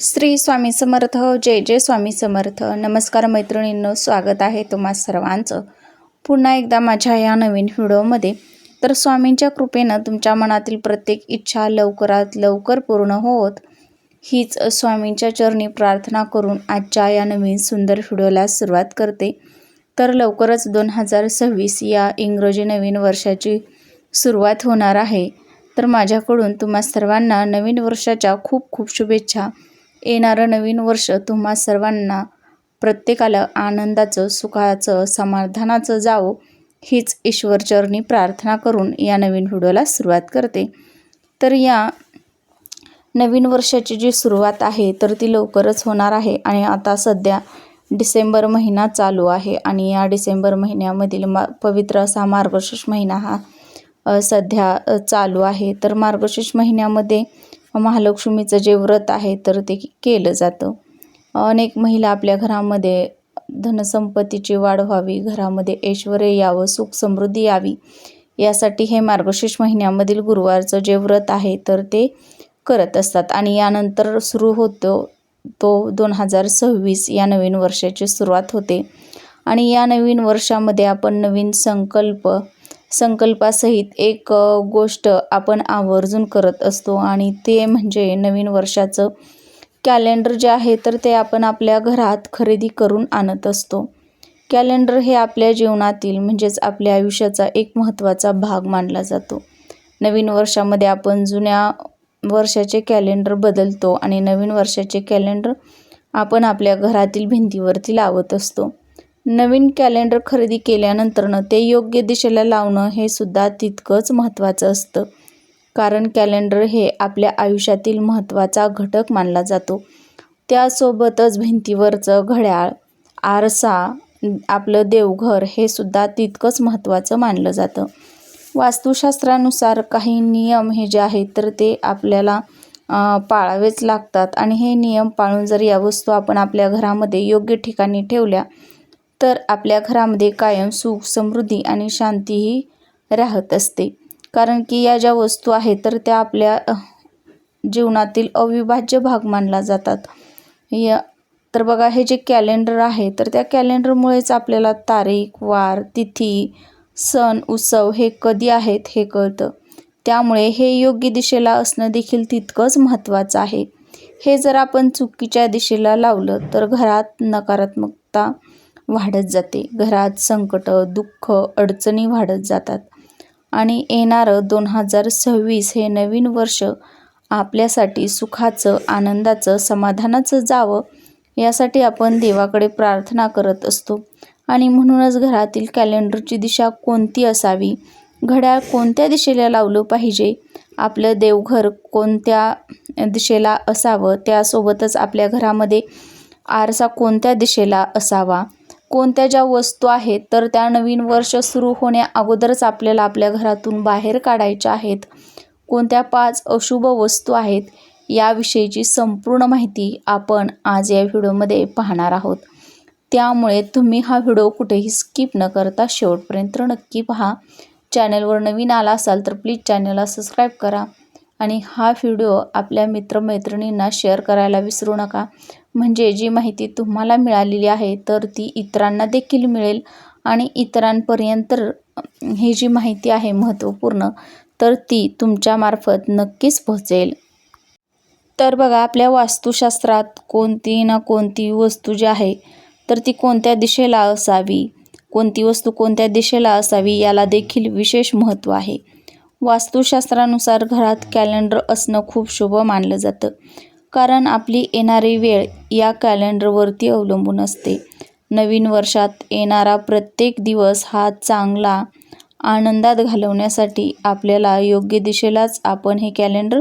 श्री स्वामी समर्थ जय जय स्वामी समर्थ. नमस्कार मैत्रिणींनो स्वागत आहे तुम्हा सर्वांचं. पुन्हा एकदा माझ्या या नवीन व्हिडिओमध्ये. तर स्वामींच्या कृपेनं तुमच्या मनातील प्रत्येक इच्छा लवकरात लवकर पूर्ण होत. हीच स्वामींच्या चरणी प्रार्थना करून आजच्या या नवीन सुंदर व्हिडिओला सुरुवात करते. तर लवकरच दोन हजार सव्वीस या इंग्रजी नवीन वर्षाची सुरुवात होणार आहे. तर माझ्याकडून तुम्हा सर्वांना नवीन वर्षाच्या खूप खूप शुभेच्छा. येणारं नवीन वर्ष तुम्हा सर्वांना प्रत्येकाला आनंदाचं सुखाचं समाधानाचं जावो हीच ईश्वरचरणी प्रार्थना करून या नवीन व्हिडिओला सुरुवात करते. तर या नवीन वर्षाची जी सुरुवात आहे तर ती लवकरच होणार आहे आणि आता सध्या डिसेंबर महिना चालू आहे आणि या डिसेंबर महिन्यामधील मा पवित्र असा मार्गशीर्ष महिना हा सध्या चालू आहे. तर मार्गशीर्ष महिन्यामध्ये महालक्ष्मीचं जे व्रत आहे तर ते केलं जातं. अनेक महिला आपल्या घरामध्ये धनसंपत्तीची वाढ व्हावी घरामध्ये ऐश्वर यावं सुख समृद्धी यावी यासाठी हे मार्गशीर्ष महिन्यामधील गुरुवारचं जे व्रत आहे तर ते करत असतात. आणि यानंतर सुरू होतो तो दोन हजार सव्वीस या नवीन वर्षाची सुरुवात होते. आणि या नवीन वर्षामध्ये आपण नवीन संकल्प संकल्पासहित एक गोष्ट आपण आवर्जून करत असतो आणि ते म्हणजे नवीन वर्षाचं कॅलेंडर जे आहे तर ते आपण आपल्या घरात खरेदी करून आणत असतो. कॅलेंडर हे आपल्या जीवनातील म्हणजेच आपल्या आयुष्याचा एक महत्त्वाचा भाग मानला जातो. नवीन वर्षामध्ये आपण जुन्या वर्षाचे कॅलेंडर बदलतो आणि नवीन वर्षाचे कॅलेंडर आपण आपल्या घरातील भिंतीवरती लावत असतो. नवीन कॅलेंडर खरेदी केल्यानंतरनं ते योग्य दिशेला लावणं हे सुद्धा तितकंच महत्त्वाचं असतं. कारण कॅलेंडर हे आपल्या आयुष्यातील महत्त्वाचा घटक मानला जातो. त्यासोबतच भिंतीवरचं घड्याळ आरसा आपलं देवघर हे सुद्धा तितकंच महत्त्वाचं मानलं जातं. वास्तुशास्त्रानुसार काही नियम हे जे आहेत तर ते आपल्याला पाळावेच लागतात. आणि हे नियम पाळून जर या वस्तू आपण आपल्या घरामध्ये योग्य ठिकाणी ठेवल्या तर आपल्या घरामध्ये कायम सुख समृद्धी आणि शांतीही राहत असते. कारण की या ज्या वस्तू आहेत तर त्या आपल्या जीवनातील अविभाज्य भाग मानला जातात. या तर बघा हे जे कॅलेंडर आहे तर त्या कॅलेंडरमुळेच आपल्याला तारीख वार तिथी सण उत्सव हे कधी आहेत हे कळतं. त्यामुळे हे योग्य दिशेला असणं देखील तितकंच महत्त्वाचं आहे. हे जर आपण चुकीच्या दिशेला लावलं तर घरात नकारात्मकता वाढत जाते. घरात संकट दुःख अडचणी वाढत जातात. आणि येणारं दोन हजार सव्वीस हे नवीन वर्ष आपल्यासाठी सुखाचं आनंदाचं समाधानाचं जावं यासाठी आपण देवाकडे प्रार्थना करत असतो. आणि म्हणूनच घरातील कॅलेंडरची दिशा कोणती असावी? घड्याळ कोणत्या दिशेला लावलं पाहिजे? आपलं देवघर कोणत्या दिशेला असावं? त्यासोबतच आपल्या घरामध्ये आरसा कोणत्या दिशेला असावा? कोणत्या ज्या वस्तू आहेत तर त्या नवीन वर्ष सुरू होण्या अगोदरच आपल्याला आपल्या घरातून बाहेर काढायच्या आहेत. कोणत्या पाच अशुभ वस्तू आहेत याविषयीची संपूर्ण माहिती आपण आज या व्हिडिओमध्ये पाहणार आहोत. त्यामुळे तुम्ही हा व्हिडिओ कुठेही स्किप न करता शेवटपर्यंत नक्की पहा. चॅनलवर नवीन आला असाल तर प्लीज चॅनलला सबस्क्राईब करा. आणि हा व्हिडिओ आपल्या मित्रमैत्रिणींना शेअर करायला विसरू नका. म्हणजे जी माहिती तुम्हाला मिळालेली आहे तर ती इतरांना देखील मिळेल आणि इतरांपर्यंत ही जी माहिती आहे महत्त्वपूर्ण तर ती तुमच्यामार्फत नक्कीच पोहोचेल. तर बघा आपल्या वास्तुशास्त्रात कोणती ना कोणती वस्तू जी आहे तर ती कोणत्या दिशेला असावी? कोणती वस्तू कोणत्या दिशेला असावी याला देखील विशेष महत्त्व आहे. वास्तुशास्त्रानुसार घरात कॅलेंडर असणं खूप शुभ मानलं जातं. कारण आपली येणारी वेळ या कॅलेंडरवरती अवलंबून असते. नवीन वर्षात येणारा प्रत्येक दिवस हा चांगला आनंदात घालवण्यासाठी आपल्याला योग्य दिशेलाच आपण हे कॅलेंडर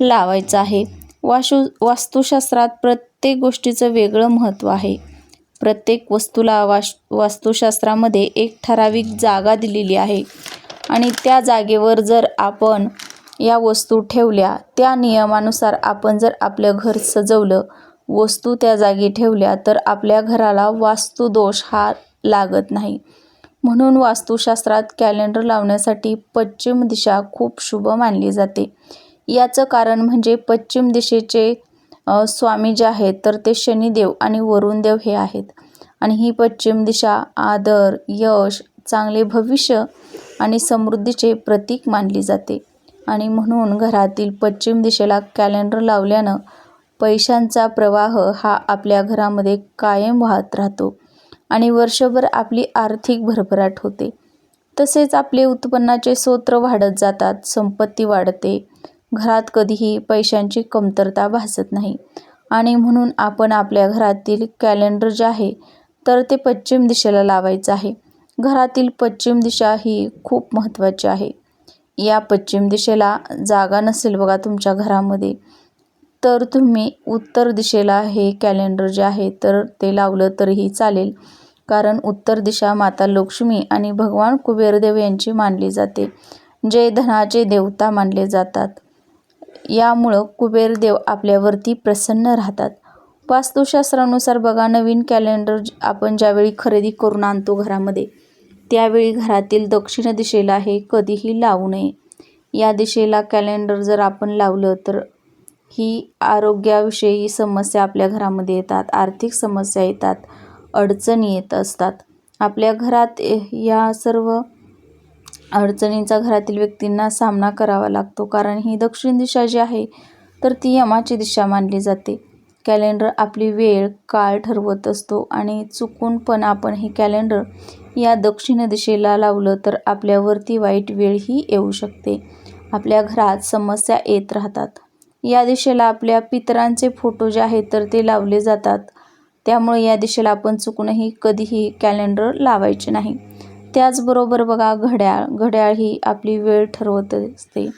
लावायचं आहे. वाशु वास्तुशास्त्रात प्रत्येक गोष्टीचं वेगळं महत्त्व आहे. प्रत्येक वस्तूला वाश वास्तुशास्त्रामध्ये एक ठराविक जागा दिलेली आहे. आणि त्या जागेवर जर आपण या वस्तू ठेवल्या त्या नियमानुसार आपण जर आपलं घर सजवलं वस्तू त्या जागी ठेवल्या तर आपल्या घराला वास्तुदोष हा लागत नाही. म्हणून वास्तुशास्त्रात कॅलेंडर लावण्यासाठी पश्चिम दिशा खूप शुभ मानली जाते. याचं कारण म्हणजे पश्चिम दिशेचे स्वामी जे आहेत तर ते शनिदेव आणि वरुणदेव हे आहेत. आणि ही पश्चिम दिशा आदर यश चांगले भविष्य आणि समृद्धीचे प्रतीक मानली जाते. आणि म्हणून घरातील पश्चिम दिशेला कॅलेंडर लावल्यानं पैशांचा प्रवाह हा आपल्या घरामध्ये कायम वाहत राहतो आणि वर्षभर आपली आर्थिक भरभराट होते. तसेच आपले उत्पन्नाचे स्रोत वाढत जातात संपत्ती वाढते. घरात कधीही पैशांची कमतरता भासत नाही. आणि म्हणून आपण आपल्या घरातील कॅलेंडर जे आहे तर ते पश्चिम दिशेला लावायचं आहे. घरातील पश्चिम दिशा ही खूप महत्त्वाची आहे. या पश्चिम दिशेला जागा नसेल बघा तुमच्या घरामध्ये. तर तुम्ही उत्तर दिशेला हे कॅलेंडर जे आहे तर ते लावलं तरीही चालेल. कारण उत्तर दिशा माता लक्ष्मी आणि भगवान कुबेरदेव यांची मानली जाते. जे धनाचे देवता मानले जातात. यामुळं कुबेरदेव आपल्यावरती प्रसन्न राहतात. वास्तुशास्त्रानुसार बघा नवीन कॅलेंडर आपण ज्यावेळी खरेदी करून आणतो घरामध्ये त्यावेळी घरातील दक्षिण दिशेला हे कधीही लावू नये. या दिशेला कॅलेंडर जर आपण लावलं तर ही आरोग्याविषयी समस्या आपल्या घरामध्ये येतात आर्थिक समस्या येतात अडचणी येत असतात. आपल्या घरात या सर्व अडचणींचा घरातील व्यक्तींना सामना करावा लागतो कारण ही दक्षिण दिशा जी आहे तर ती यमाची दिशा मानली जाते. कॅलेंडर आपली वेळ काळ ठरवत असतो आणि चुकून पण आपण हे कॅलेंडर या दक्षिण दिशेला लावलं तर आपल्यावरती वाईट वेळही येऊ शकते. आपल्या घरात समस्या येत राहतात. या दिशेला आपल्या पितरांचे फोटो जे आहेत तर ते लावले जातात. त्यामुळे या दिशेला आपण चुकूनही कधीही कॅलेंडर लावायचे नाही. त्याचबरोबर बघा घड्याळ. घड्याळ ही आपली वेळ ठरवत असते.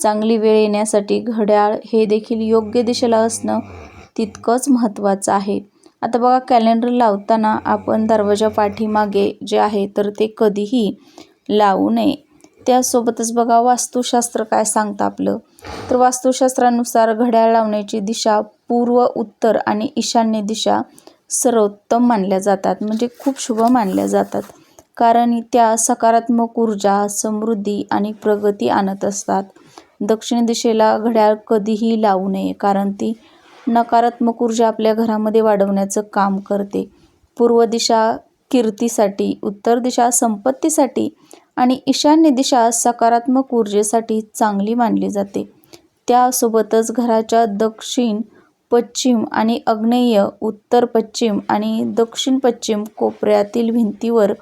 चांगली वेळ येण्यासाठी घड्याळ हे देखील योग्य दिशेला असणं तितकंच महत्त्वाचं आहे. आता बघा कॅलेंडर लावताना आपण दरवाजा पाठीमागे जे आहे तर ते कधीही लावू नये. त्यासोबतच बघा वास्तुशास्त्र काय सांगतं आपलं? तर वास्तुशास्त्रानुसार घड्याळ लावण्याची दिशा पूर्व उत्तर आणि ईशान्य दिशा सर्वोत्तम मानल्या जातात. म्हणजे खूप शुभ मानल्या जातात. कारण त्या सकारात्मक ऊर्जा समृद्धी आणि प्रगती आणत असतात. दक्षिण दिशेला घड्याळ कधीही लावू नये कारण ती नकारात्मक ऊर्जा आपल्या घरामध्ये वाढवण्याचं काम करते. पूर्व दिशा कीर्तीसाठी उत्तर दिशा संपत्तीसाठी आणि ईशान्य दिशा सकारात्मक ऊर्जेसाठी चांगली मानली जाते. त्यासोबतच घराच्या दक्षिण पश्चिम आणि आग्नेय उत्तर पश्चिम आणि दक्षिण पश्चिम कोपऱ्यातील भिंतीवर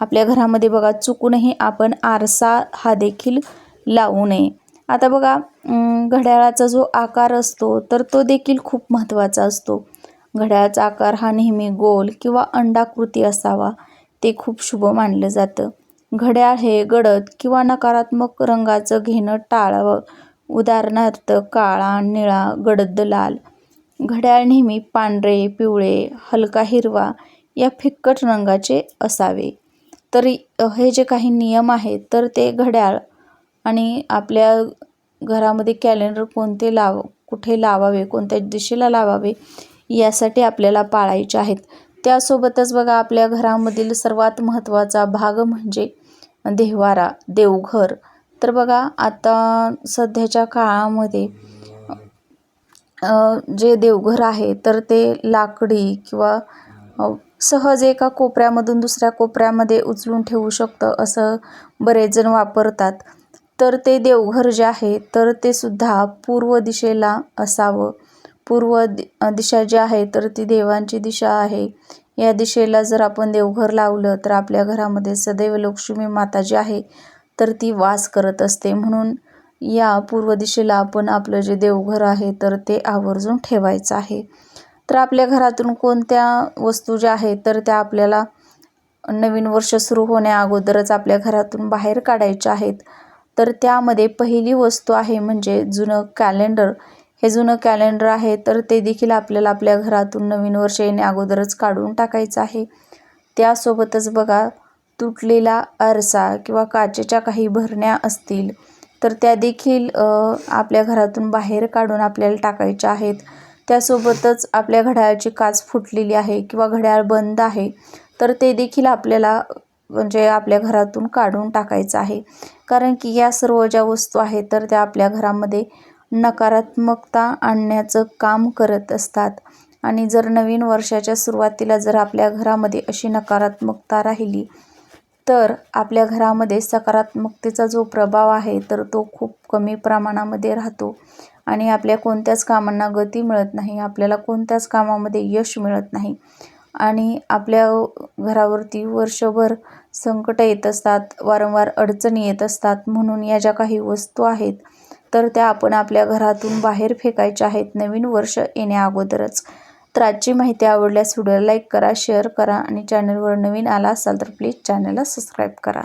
आपल्या घरामध्ये बघा चुकूनही आपण आरसा हा देखील लावू नये. आता बघा घड्याळाचा जो आकार असतो तर तो देखील खूप महत्त्वाचा असतो. घड्याळाचा आकार हा नेहमी गोल किंवा अंडाकृती असावा ते खूप शुभ मानलं जातं. घड्याळ हे गडद किंवा नकारात्मक रंगाचं घेणं टाळावं. उदाहरणार्थ काळा निळा गडद लाल. घड्याळ नेहमी पांढरे पिवळे हलका हिरवा या फिक्कट रंगाचे असावे. तरी हे जे काही नियम आहेत तर ते घड्याळ आणि आपल्या घरामध्ये कॅलेंडर कोणते लाव कुठे लावावे कोणत्या दिशेला लावावे यासाठी आपल्याला पाळायचे आहेत. त्यासोबतच बघा आपल्या घरामधील सर्वात महत्त्वाचा भाग म्हणजे देवारा देवघर. तर बघा आता सध्याच्या काळामध्ये जे देवघर आहे तर ते लाकडी किंवा सहज एका कोपऱ्यामधून दुसऱ्या कोपऱ्यामध्ये उचलून ठेवू शकतं असं बरेच जण वापरतात. तर ते देवघर जे आहे तर ते सुद्धा पूर्व दिशेला असावं. पूर्व दिशा जी आहे तर ती देवांची दिशा आहे. या दिशेला जर आपण देवघर लावलं तर आपल्या घरामध्ये सदैव लक्ष्मी माता जी आहे तर ती वास करत असते. म्हणून या पूर्व दिशेला आपण आपलं जे देवघर आहे तर ते आवर्जून ठेवायचं आहे. तर आपल्या घरातून कोणत्या वस्तू ज्या आहेत तर त्या आपल्याला नवीन वर्ष सुरू होण्या अगोदरच आपल्या घरातून बाहेर काढायच्या आहेत. तर त्यामध्ये पहिली वस्तू आहे म्हणजे जुनं कॅलेंडर हे जुनं कॅलेंडर आहे तर ते देखील आपल्याला आपल्या घरातून नवीन वर्ष येण्या अगोदरच काढून टाकायचं आहे. त्यासोबतच बघा तुटलेला आरसा किंवा काचेच्या काही भरण्या असतील तर त्या देखील आपल्या घरातून बाहेर काढून आपल्याला टाकायच्या आहेत. त्यासोबतच आपल्या घड्याळाची काच फुटलेली आहे किंवा घड्याळ बंद आहे तर ते देखील आपल्याला म्हणजे आपल्या घरातून काढून टाकायचं आहे. कारण की या सर्व ज्या वस्तू आहेत तर त्या आपल्या घरामध्ये नकारात्मकता आणण्याचं काम करत असतात. आणि जर नवीन वर्षाच्या सुरुवातीला जर आपल्या घरामध्ये अशी नकारात्मकता राहिली तर आपल्या घरामध्ये सकारात्मकतेचा जो प्रभाव आहे तर तो खूप कमी प्रमाणामध्ये राहतो. आणि आपल्या कोणत्याच कामांना गती मिळत नाही आपल्याला कोणत्याच कामामध्ये यश मिळत नाही. आणि आपल्या घरावरती वर्षभर संकट येत असतात वारंवार अडचणी येत असतात म्हणून या ज्या काही वस्तू आहेत तर त्या आपण आपल्या घरातून बाहेर फेकायच्या आहेत नवीन वर्ष येण्या अगोदरच. तर आजची माहिती आवडल्यास व्हिडिओला लाईक करा शेअर करा आणि चॅनलवर नवीन आला असाल तर प्लीज चॅनलला सबस्क्राईब करा.